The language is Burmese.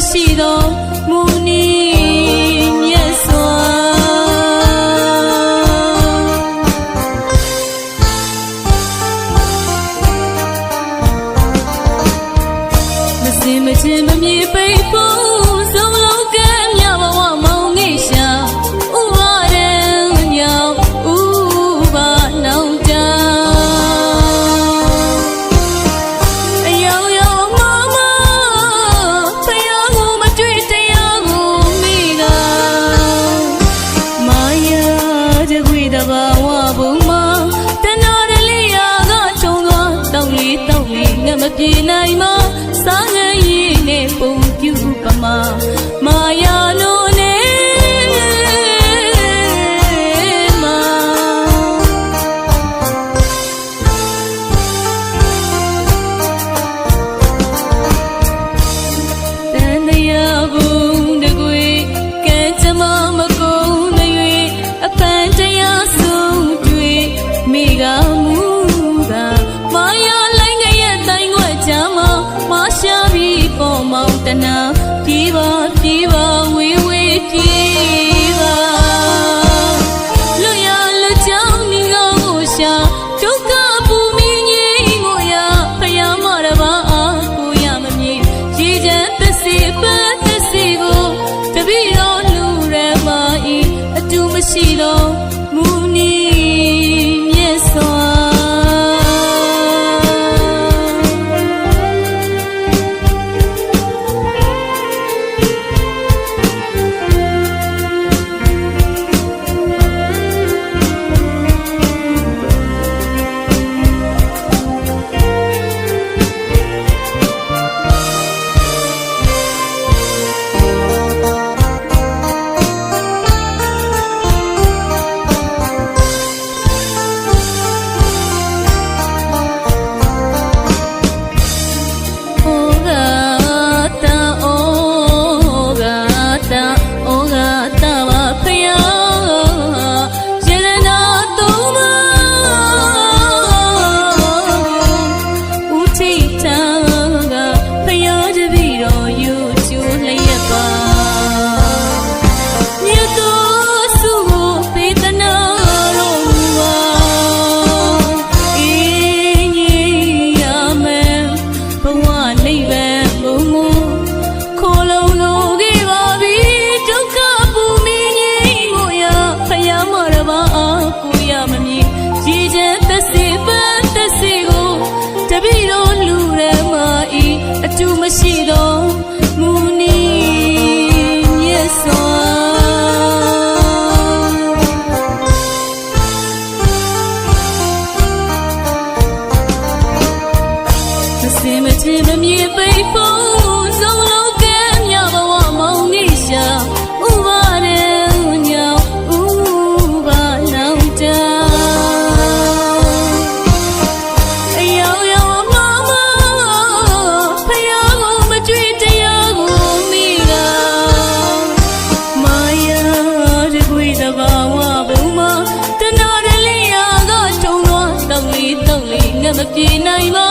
မရှိသောမူနီမြတ်စွာမစင်မချင်းမမြေပိတ်ဖို့ que o Rupamá တစ်ပါးအားကိုရမမည်ကြည်ချမ်းသက်စီပန်းသက်စီကိုတပည့်တော်လူရဲမာဤအတူမရှိသောမူနီမြတ်စွာစင်မချင်မမြေပိတ်ဖို့ဆုံး ကြည်နိုင်ပါ